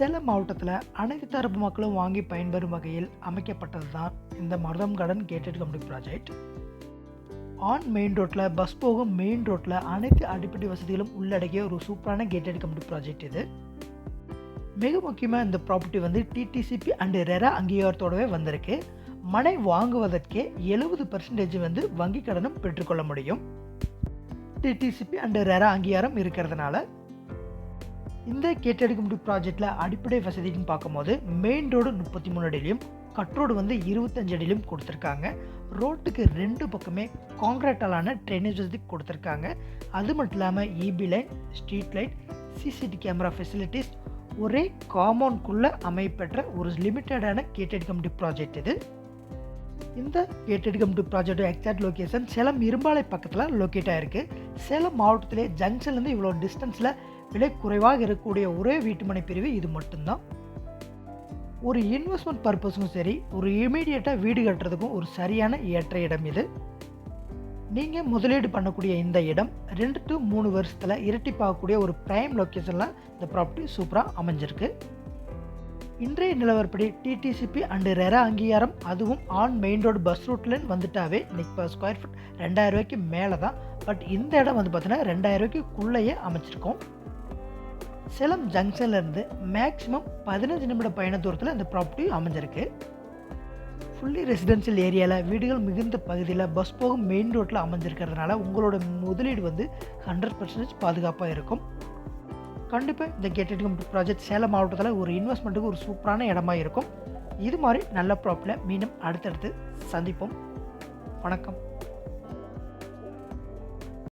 சேலம் மாவட்டத்தில் அனைத்து தரப்பு மக்களும் வாங்கி பயன்பெறும் வகையில் அமைக்கப்பட்டது தான் இந்த Marutham garden gated community project on main ரோட்டில் பஸ் போகும் மெயின் ரோட்டில் அனைத்து அடிப்படை வசதிகளும் உள்ளடக்கிய ஒரு சூப்பரான கேட்டட் கம்யூனிட்டி ப்ராஜெக்ட் இது. மிக முக்கியமாக இந்த ப்ராப்பர்ட்டி வந்து டிடிசிபி அண்டு ரெரா அங்கீகாரத்தோடவே வந்திருக்கு. மனை வாங்குவதற்கே எழுபது பர்சன்டேஜ் வந்து வங்கி கடனும் பெற்றுக்கொள்ள முடியும். டிடிசிபி அண்டு ரெரா அங்கீகாரம் இருக்கிறதுனால இந்த கேட்டடி கம்யூனிட்டி ப்ராஜெக்டில் அடிப்படை வசதின்னு பார்க்கும்போது மெயின் ரோடு முப்பத்தி மூணு அடியிலையும் கட் ரோடு வந்து இருபத்தஞ்சு அடியிலையும் கொடுத்துருக்காங்க. ரோட்டுக்கு ரெண்டு பக்கமே காங்கிரீட்டாலான ட்ரைனேஜ் வசதி கொடுத்துருக்காங்க. அது மட்டும் இல்லாமல் EB line street light CCTV camera facilities ஒரே காம்பவுண்ட்குள்ளே அமைப்பெற்ற ஒரு லிமிட்டடான கேட்டட் கம்யூனிட்டி ப்ராஜெக்ட் இது. இந்த gated community project exact location Salem Irumbalai பக்கத்தில் லொக்கேட் ஆகிருக்கு சேலம் மாவட்டத்திலே ஜங்ஷன்லேருந்து இவ்வளோ டிஸ்டன்ஸில் விலை குறைவாக இருக்கக்கூடிய ஒரே வீட்டுமனை பிரிவு இது மட்டும்தான். ஒரு இன்வெஸ்ட்மெண்ட் பர்பஸும் சரி ஒரு இமீடியட்டாக வீடு கட்டுறதுக்கும் ஒரு சரியான ஏற்ற இடம் இது. நீங்கள் முதலீடு பண்ணக்கூடிய இந்த இடம் ரெண்டு டு மூணு வருஷத்தில் இரட்டிப்பாகக்கூடிய ஒரு ப்ரைம் லொக்கேஷனில் இந்த ப்ராப்பர்ட்டி சூப்பராக அமைஞ்சிருக்கு. இன்றைய நிலவரப்படி டிடிசிபி அண்டு ரெரா அங்கீகாரம் அதுவும் ஆன் மெயின் ரோடு பஸ் ரூட்லேருந்து வந்துட்டாவே இன்னைக்கு இப்போ ஸ்கொயர் ஃபீட் ரெண்டாயிரம் ரூபாய்க்கு மேலே தான் பட் இந்த இடம் வந்து பார்த்தீங்கன்னா ரெண்டாயிரம் ரூபாய்க்குள்ளேயே அமைச்சிருக்கோம் சேலம் ஜங்ஷன்லேருந்து மேக்ஸிமம் பதினஞ்சு நிமிட பயண தூரத்தில் இந்த ப்ராப்பர்ட்டி அமைஞ்சிருக்கு. ஃபுல்லி ரெசிடென்ஷியல் ஏரியாவில் வீடுகள் மிகுந்த பகுதியில் பஸ் போகும் மெயின் ரோட்டில் அமைஞ்சிருக்கிறதுனால உங்களோட முதலீடு வந்து ஹண்ட்ரட் பர்சன்டேஜ் பாதுகாப்பாக இருக்கும். கண்டிப்பாக இந்த கேட்டட் கம்யூனிட்டி ப்ராஜெக்ட் சேலம் மாவட்டத்தில் ஒரு இன்வெஸ்ட்மெண்ட்டுக்கு ஒரு சூப்பரான இடமா இருக்கும். இது மாதிரி நல்ல ப்ராப்பர்ட்டியில் மீண்டும் அடுத்தடுத்து சந்திப்போம். வணக்கம்.